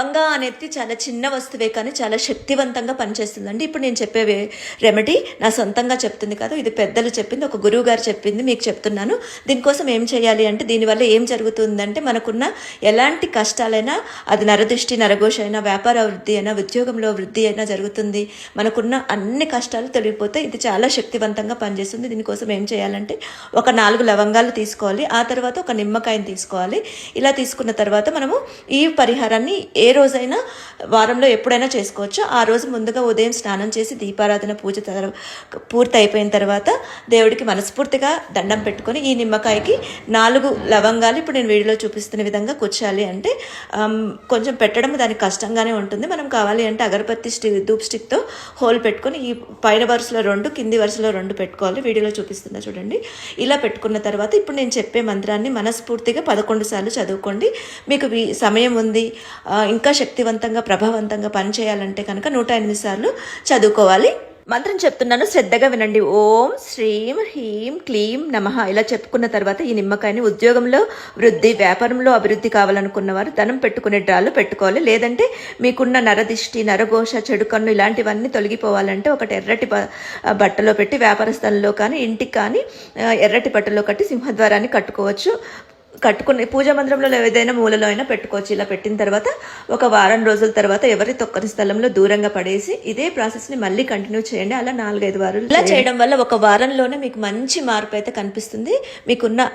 గంగా అనేది చాలా చిన్న వస్తువే కానీ చాలా శక్తివంతంగా పనిచేస్తుందండి. ఇప్పుడు నేను చెప్పే రెమెడీ నా సొంతంగా చెప్తుంది కాదు ఇది పెద్దలు చెప్పింది ఒక గురువు గారు చెప్పింది మీకు చెప్తున్నాను. దీనికోసం ఏం చేయాలి అంటే దీనివల్ల ఏం జరుగుతుందంటే మనకున్న ఎలాంటి కష్టాలైనా అది నరదృష్టి నరఘోష అయినా వ్యాపార వృద్ధి అయినా ఉద్యోగంలో వృద్ధి అయినా జరుగుతుంది. మనకున్న అన్ని కష్టాలు తొలగిపోతే ఇది చాలా శక్తివంతంగా పనిచేస్తుంది. దీనికోసం ఏం చేయాలంటే ఒక నాలుగు లవంగాలు తీసుకోవాలి. ఆ తర్వాత ఒక నిమ్మకాయని తీసుకోవాలి. ఇలా తీసుకున్న తర్వాత మనము ఈ పరిహారాన్ని ఏ రోజైనా వారంలో ఎప్పుడైనా చేసుకోవచ్చు. ఆ రోజు ముందుగా ఉదయం స్నానం చేసి దీపారాధన పూజ తర్వా- పూర్తి అయిపోయిన తర్వాత దేవుడికి మనస్ఫూర్తిగా దండం పెట్టుకొని ఈ నిమ్మకాయకి నాలుగు లవంగాలు ఇప్పుడు నేను వీడియోలో చూపిస్తున్న విధంగా కూర్చాలి అంటే కొంచెం పెట్టడం దానికి కష్టంగానే ఉంటుంది. మనం కావాలి అంటే అగరబత్తి స్టిక్ ధూప్ స్టిక్తో హోల్ పెట్టుకొని ఈ పైన వరుసలో రెండు కింది వరుసలో రెండు పెట్టుకోవాలి. వీడియోలో చూపిస్తుందా చూడండి. ఇలా పెట్టుకున్న తర్వాత ఇప్పుడు నేను చెప్పే మంత్రాన్ని మనస్ఫూర్తిగా పదకొండు సార్లు చదువుకోండి. మీకు సమయం ఉంది. ఇంకా శక్తివంతంగా ప్రభావవంతంగా పనిచేయాలంటే కనుక నూట ఎనిమిది సార్లు చదువుకోవాలి. మంత్రం చెప్తున్నాను శ్రద్ధగా వినండి. ఓం శ్రీం హ్రీం క్లీం నమః. ఇలా చెప్పుకున్న తర్వాత ఈ నిమ్మకాయని ఉద్యోగంలో వృద్ధి వ్యాపారంలో అభివృద్ధి కావాలనుకున్న వారు ధనం పెట్టుకునే డ్రాలు పెట్టుకోవాలి. లేదంటే మీకున్న నరదిష్టి నరఘోష చెడు కన్ను ఇలాంటివన్నీ తొలగిపోవాలంటే ఒకటి ఎర్రటి బ- బట్టలో పెట్టి వ్యాపార స్థలంలో కానీ ఇంటికి కానీ ఎర్రటి బట్టలో కట్టి సింహద్వారాన్ని కట్టుకోవచ్చు. కట్టుకుని పూజా మందిరంలో ఏదైనా మూలలో అయినా పెట్టుకోవచ్చు. ఇలా పెట్టిన తర్వాత ఒక వారం రోజుల తర్వాత ఎవరి తొక్కని స్థలంలో దూరంగా పడేసి ఇదే ప్రాసెస్ని మళ్ళీ కంటిన్యూ చేయండి. అలా నాలుగైదు వారాలు ఇలా చేయడం. వల్ల ఒక వారంలోనే మీకు మంచి మార్పు అయితే కనిపిస్తుంది. మీకున్న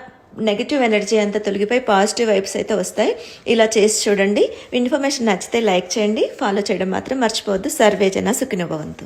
నెగిటివ్ ఎనర్జీ అంతా తొలగిపోయి పాజిటివ్ వైబ్స్ అయితే వస్తాయి. ఇలా చేసి చూడండి. ఇన్ఫర్మేషన్ నచ్చితే లైక్ చేయండి. ఫాలో చేయడం మాత్రం మర్చిపోవద్దు. సర్వే జన సుఖినభవంతు